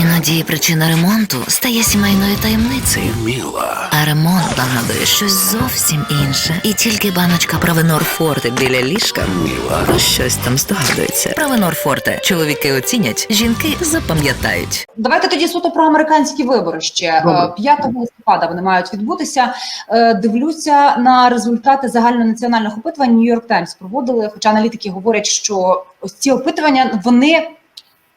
Іноді причина ремонту стає сімейною таємницею. Міла. А ремонт нагадує щось зовсім інше. І тільки баночка Правенор Форте біля ліжка Міла. про щось там здогадується. Правенор Форте. Чоловіки оцінять, жінки запам'ятають. Давайте тоді суто про американські вибори ще Добре. Е, 5 листопада вони мають відбутися. Е, Дивлюся на результати загальнонаціональних опитувань. Нью-Йорк Таймс проводили. Хоча аналітики говорять, що ось ці опитування вони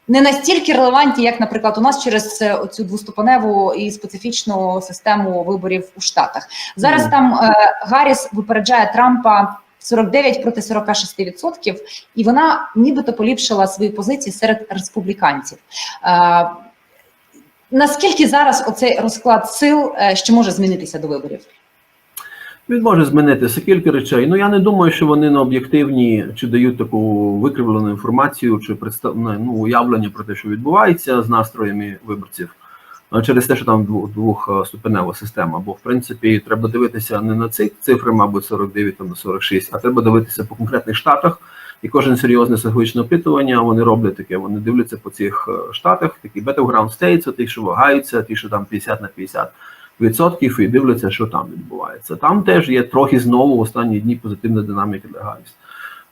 не настільки релевантні, як, наприклад, у нас через е, оцю двоступеневу і специфічну систему виборів у Штатах. Зараз Мгм. там е, Гарріс випереджає Трампа. 49 проти 46%, і вона нібито поліпшила свої позиції серед республіканців. Е, Наскільки зараз оцей розклад сил е, ще може змінитися до виборів? Він може змінитися кілька речей. Ну я не думаю, що вони не об'єктивні чи дають таку викривлену інформацію, чи представ... ну, уявлення про те, що відбувається з настроями виборців через те, що там двох, двохступенева система. Бо в принципі треба дивитися не на ці цифри, мабуть, 49 там, на 46, а треба дивитися по конкретних штатах. І кожен серйозне психологічне опитування вони роблять таке. Вони дивляться по цих е, штатах, такі battleground states, ті, що вагаються, ті, що там 50 на 50 відсотків, і дивляться, що там відбувається. Там теж є трохи знову в останні дні позитивна динаміка для Гарріс.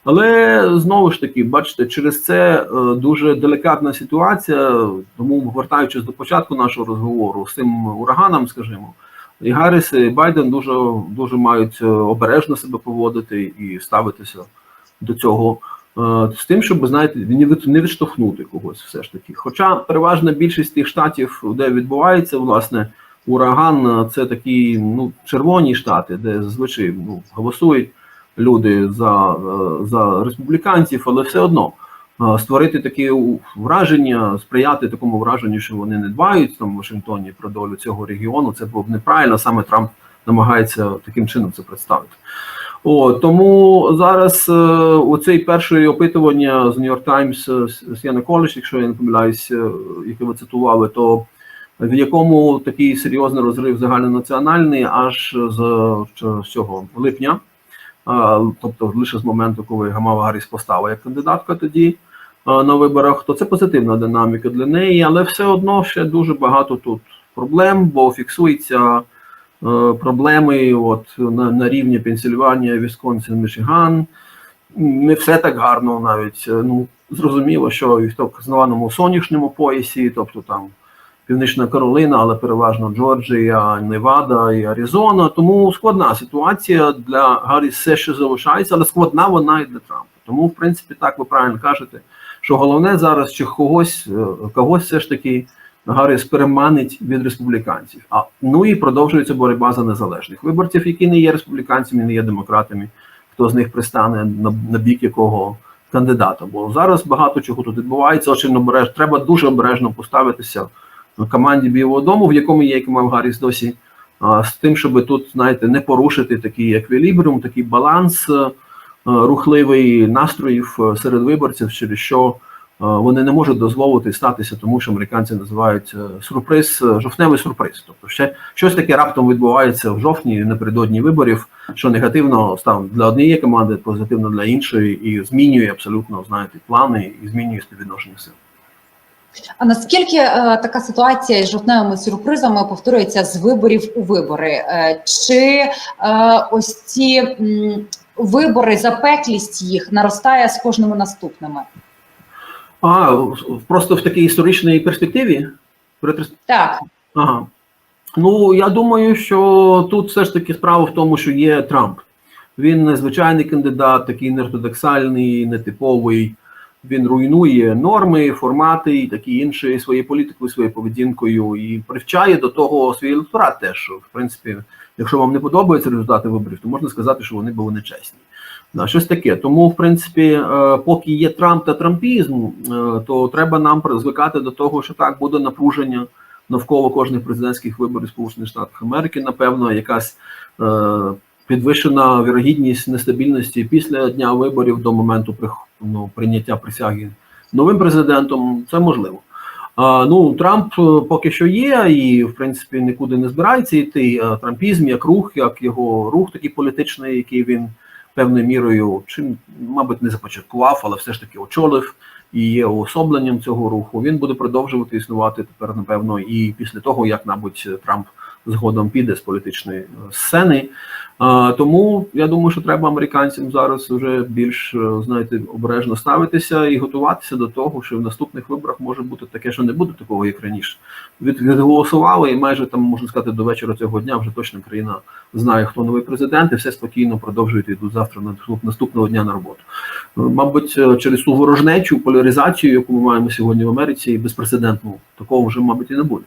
Але знову ж таки, бачите, через це е, дуже делікатна ситуація. Тому, повертаючись до початку нашого розговору з цим ураганом, скажімо, і Гарріс, і Байден дуже дуже мають е, обережно себе поводити і ставитися до цього. е, З тим, щоб знаєте, не відштовхнути когось, все ж таки. Хоча переважна більшість тих штатів, де відбувається власне ураган, е, це такі ну червоні штати, де зазвичай ну, голосують люди за, е, за республіканців, але все одно е, створити таке враження, сприяти такому враженню, що вони не дбають там в Вашингтоні про долю цього регіону. Це було б неправильно. Саме Трамп намагається таким чином це представити. О, тому зараз е, оцей перше опитування з Times е, з Колеш, якщо я не помиляюсь, яке ви цитували, то в якому такий серйозний розрив загальнонаціональний аж з, цього липня, тобто лише з моменту, коли Гамала Гарріс постала як кандидатка тоді на виборах, то це позитивна динаміка для неї, але все одно ще дуже багато тут проблем, бо фіксується е, проблеми от на, на рівні Пенсільванія, Вісконсин, Мічиган. Не все так гарно навіть. Е, Ну, зрозуміло, що і в так званому сонячному поясі, тобто там Північна Каролина, але переважно Джорджія, Невада і Аризона. Тому складна ситуація для Гаррі все ще залишається, але складна вона і для Трампа. Тому, в принципі, так ви правильно кажете, що головне зараз чи когось, е, когось все ж таки Гарріс переманить від республіканців. А ну і продовжується боротьба за незалежних виборців, які не є республіканцями, не є демократами. Хто з них пристане на, на бік якого кандидата? Бо зараз багато чого тут відбувається. Очень обереж, треба дуже обережно поставитися команді Білого Дому, в якому є Камал Гарріс досі, з тим, щоб тут, знаєте, не порушити такий еквілібріум, такий баланс е, рухливий настроїв е, серед виборців, через що е, вони не можуть дозволити статися, тому що американці називають сюрприз, жовтневий сюрприз. Тобто ще щось таке раптом відбувається в жовтні напередодні виборів, що негативно став для однієї команди, позитивно для іншої, і змінює абсолютно знаєте плани і змінює співвідношення сил. А наскільки е, така ситуація з жовтневими сюрпризами повторюється з виборів у вибори? Е, чи е, ось ці м, вибори, запеклість їх наростає з кожними наступними? А просто в такій історичній перспективі Так, Ага. Ну, я думаю, що тут все ж таки справа в тому, що є Трамп. Він незвичайний кандидат, такий неортодоксальний, нетиповий. Він руйнує норми, формати і такі інші своєю політикою, своєю поведінкою і привчає до того свій електорат теж. Що, в принципі, якщо вам не подобаються результати виборів, то можна сказати, що вони були нечесні. Да, щось таке. Тому, в принципі, е, поки є Трамп та трампізм, е, то треба нам звикати до того, що так буде напруження навколо кожних президентських виборів Сполучених Штатів Америки, напевно, якась е, підвищена вірогідність нестабільності після дня виборів до моменту ну, прийняття присяги новим президентом. Це можливо. А, ну, Трамп е, поки що є, і в принципі нікуди не збирається йти. А Трампізм як рух, як його рух такий політичний, який він певною мірою, чим, мабуть, не започаткував, але все ж таки очолив і є уособленням цього руху. Він буде продовжувати існувати тепер, напевно, і після того, як, мабуть, Трамп згодом піде з політичної е, сцени. Тому я думаю, що треба американцям зараз вже більш е, знаєте обережно ставитися і готуватися до того, що в наступних виборах може бути таке, що не буде такого, як раніше. Відголосували, і майже там можна сказати до вечора цього дня вже точно країна знає, хто новий президент, і все спокійно продовжують йдуть завтра на наступного дня на роботу. Е, Мабуть, через ту ворожнечу поляризацію, яку ми маємо сьогодні в Америці, безпрецедентну такого вже, мабуть, і не буде.